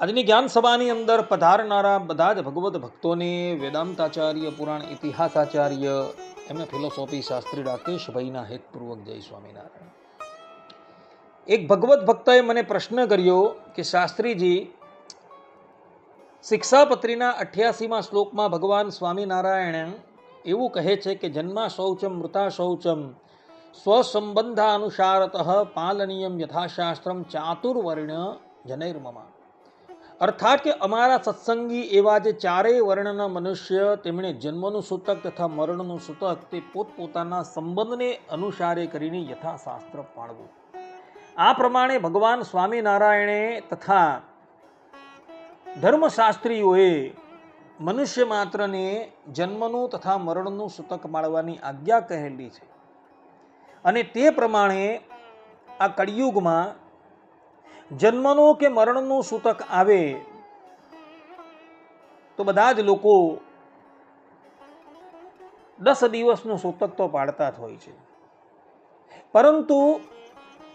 આજની જ્ઞાન સભાની અંદર પધારનારા બધા જ ભગવત ભક્તોને વેદાંતાચાર્ય, પુરાણ ઇતિહાસાચાર્ય, એમને ફિલોસોફી શાસ્ત્રી રાકેશભાઈના હેતપૂર્વક જય સ્વામિનારાયણ. એક ભગવત ભક્તએ મને પ્રશ્ન કર્યો કે શાસ્ત્રીજી, શિક્ષાપત્રીના અઠ્યાસીમાં શ્લોકમાં ભગવાન સ્વામિનારાયણ એવું કહે છે કે જન્મા શૌચમ, મૃતા શૌચમ, સ્વસંબંધાનુસારત પાલનીયમ યથાશાસ્ત્રમ ચાતુર્વર્ણ જનૈર્મમા. અર્થાત કે અમારા સત્સંગી એવા જે ચારેય વર્ણના મનુષ્ય, તેમણે જન્મનું સૂતક તથા મરણનું સૂતક, તે પોતપોતાના સંબંધને અનુસારે કરીને યથાશાસ્ત્ર પાળવું. આ પ્રમાણે ભગવાન સ્વામિનારાયણે તથા ધર્મશાસ્ત્રીઓએ મનુષ્ય માત્રને જન્મનું તથા મરણનું સૂતક માળવાની આજ્ઞા કહેલી છે. અને તે પ્રમાણે આ કળિયુગમાં જન્મનું કે મરણનું સૂતક આવે તો બધા જ લોકો દસ દિવસનું સૂતક તો પાડતા જ હોય છે. પરંતુ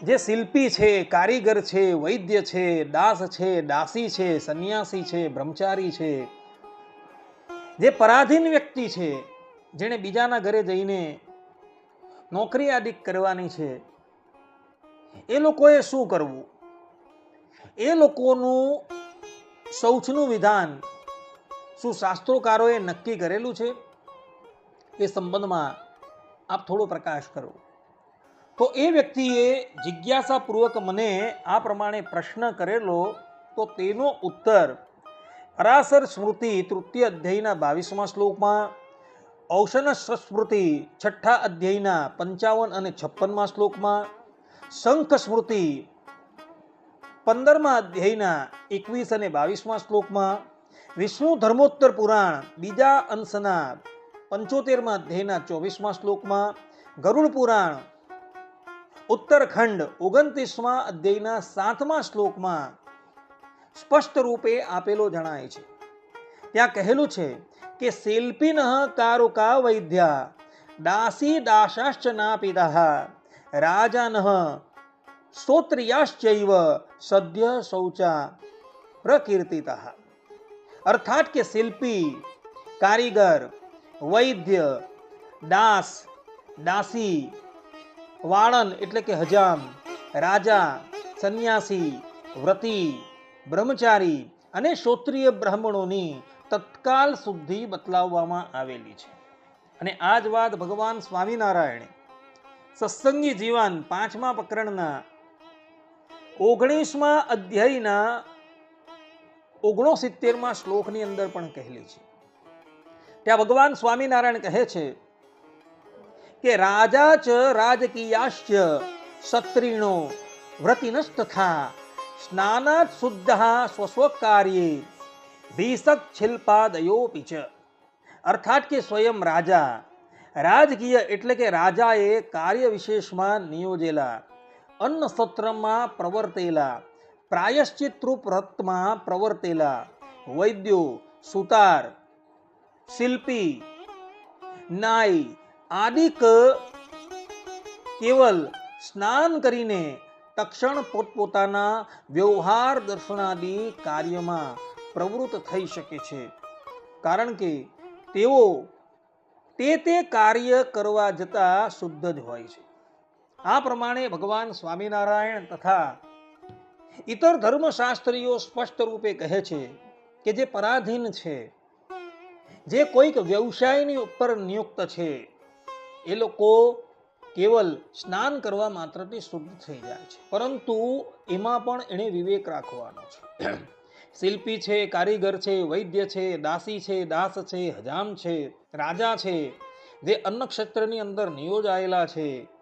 જે શિલ્પી છે, કારીગર છે, વૈદ્ય છે, દાસ છે, દાસી છે, સંન્યાસી છે, બ્રહ્મચારી છે, જે પરાધીન વ્યક્તિ છે, જેણે બીજાના ઘરે જઈને નોકરી આદિ કરવાની છે, એ લોકોએ શું કરવું? એ લોકોનું શૌચનું વિધાન શું શાસ્ત્રોકારોએ નક્કી કરેલું છે? એ સંબંધમાં આપ થોડો પ્રકાશ કરો. તો એ વ્યક્તિએ જિજ્ઞાસાપૂર્વક મને આ પ્રમાણે પ્રશ્ન કરેલો, તો તેનો ઉત્તર પરાસર સ્મૃતિ તૃતીય અધ્યાયના બાવીસમા શ્લોકમાં, ઔષન સ્મૃતિ છઠ્ઠા અધ્યાયના પંચાવન અને છપ્પનમાં શ્લોકમાં, શંખ સ્મૃતિ પંદરમા અધ્યાયના એકવીસ અને બાવીસમા શ્લોકમાં વિષ્ણુ ધર્મોત્તર પુરાણ બીજા અંશના પંચોતેરમા અધ્યાયના ચોવીસમા શ્લોકમાં ગરુડ પુરાણ ઉત્તરખંડ ઓગણત્રીસમા અધ્યાયના સાતમા શ્લોકમાં સ્પષ્ટ રૂપે આપેલો જણાય છે. ત્યાં કહેલું છે કે શિલ્પિન કારુકા વૈદ્યા દાસી દાસાશ્ચ નાપિતા રાજાન સ્તોત્રિયાશ્ચૈવ સદ્ય શૌચા પ્રકીર્તિત। અર્થાત કે શિલ્પી, કારીગર, વૈદ્ય, દાસ, દાસી, વાળન એટલે કે હજામ, રાજા, સંન્યાસી, વ્રતિ, બ્રહ્મચારી અને શ્રોત્રિય બ્રાહ્મણોની તત્કાલ શુદ્ધિ બતલાવવામાં આવેલી છે। અને આ જ વાત ભગવાન સ્વામિનારાયણે સત્સંગી જીવન પાંચમા પ્રકરણના ઓગણીસમા અધ્યાયના ઓગણસિત્તેરમાં શ્લોકની અંદર પણ કહેલી છે. ત્યાં ભગવાન સ્વામિનારાયણ કહે છે કે, રાજા ચ રાજકીયાશ્ચ ક્ષત્રિણો વ્રતિનસ્તથા સ્નાનાત સ્વસ્વ કાર્ય ભીષક છિલ્પાદયોપી ચ. અર્થાત કે સ્વયં રાજા, રાજકીય એટલે કે રાજાએ કાર્ય વિશેષમાં નિયોજેલા અન્ન સત્રમાં પ્રવર્તેલા પ્રાયશ્ચિત્રુપ વ્રતમાં પ્રવર્તેલા વૈદ્યો સુતાર શિલ્પી નાઈ આદિક કેવલ સ્નાન કરીને તક્ષણ પોતપોતાના વ્યવહાર દર્શનાદિ કાર્યમાં પ્રવૃત્ત થઈ શકે છે કારણ કે તેઓ તે તે કાર્ય કરવા જતા શુદ્ધ જ હોય છે આ પ્રમાણે ભગવાન સ્વામિનારાયણ તથા ઇતર ધર્મશાસ્ત્રીઓ સ્પષ્ટ રૂપે કહે છે કે જે પરાધીન છે, જે કોઈક વ્યવસાયની ઉપર નિયુક્ત છે, એ લોકો કેવલ સ્નાન કરવા માત્રથી શુદ્ધ થઈ જાય છે. પરંતુ એમાં પણ એણે વિવેક રાખવાનો છે. શિલ્પી છે, કારીગર છે, વૈદ્ય છે, દાસી છે, દાસ છે, હજામ છે, રાજા છે, જે અન્ન ક્ષેત્રની અંદર નિયોજાયેલા છે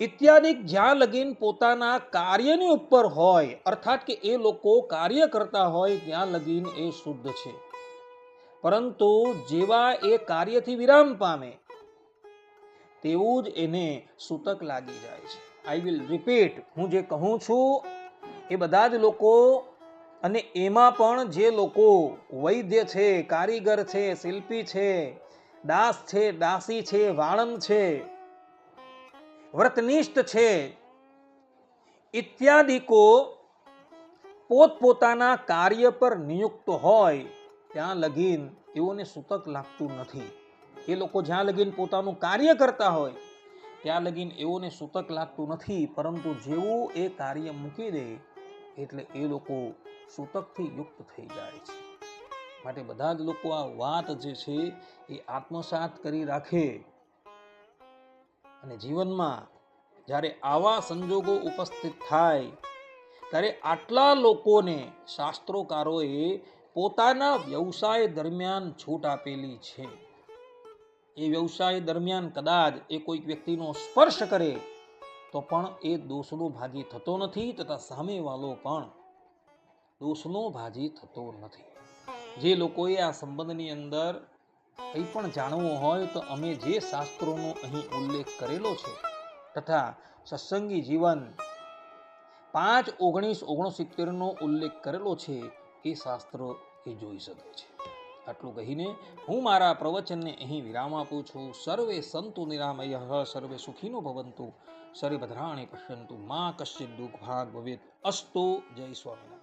ઇત્યાદિ જ્યાં લગીન પોતાના કાર્યની ઉપર હોય, અર્થાત કે એ લોકો કાર્ય કરતા હોય, ત્યાં લગીન એ શુદ્ધ છે. પરંતુ જેવા એ કાર્યથી વિરામ પામે, તેવું જ એને સૂતક લાગી જાય છે. આઈ વિલ રિપીટ હું જે કહું છું, એ બધા જ લોકો અને એમાં પણ જે લોકો વૈદ્ય છે, કારીગર છે, શિલ્પી છે, દાસ છે, દાસી છે, વાણંદ છે વ્રતનિષ્ઠ છે. ઇત્યાદિકો પોતપોતાના કાર્ય પર નિયુક્ત હોય, ત્યાં લગીન તેઓને સૂતક લાગતું નથી. એ લોકો જ્યાં લગીન પોતાનું કાર્ય કરતા હોય, ત્યાં લગીન એઓને સૂતક લાગતું નથી, પરંતુ જેવું એ કાર્ય મૂકી દે, એટલે એ લોકો સૂતકથી યુક્ત થઈ જાય છે. માટે બધા જ લોકો આ વાત જે છે, એ આત્મસાત કરી રાખે. અને જીવનમાં જ્યારે આવા સંજોગો ઉપસ્થિત થાય, ત્યારે આટલા લોકોને શાસ્ત્રોકારોએ પોતાના વ્યવસાય દરમિયાન છૂટ આપેલી છે. એ વ્યવસાય દરમિયાન કદાચ એ કોઈક વ્યક્તિનો સ્પર્શ કરે, તો પણ એ દોષનો ભાગી થતો નથી તથા સામેવાળો પણ દોષનો ભાજી થતો નથી. જે લોકોએ આ સંબંધની અંદર કંઈ પણ જાણવું હોય તો અમે જે શાસ્ત્રોનો અહીં ઉલ્લેખ કરેલો છે તથા સત્સંગી જીવન પાંચ ઓગણીસ ઓગણસિત્તેરનો ઉલ્લેખ કરેલો છે એ શાસ્ત્રો એ જોઈ શકે છે. આટલું કહીને હું મારા પ્રવચનને અહીં વિરામ આપું છું. સર્વે સંતુ નિરામય, સર્વે સુખીનો ભવંતુ, સર્વે ભદ્રાણી પશ્યંતુ, મા કશ્ચિત દુઃખ ભાગ ભવેત. અસ્તો જય સ્વામિનારાયણ.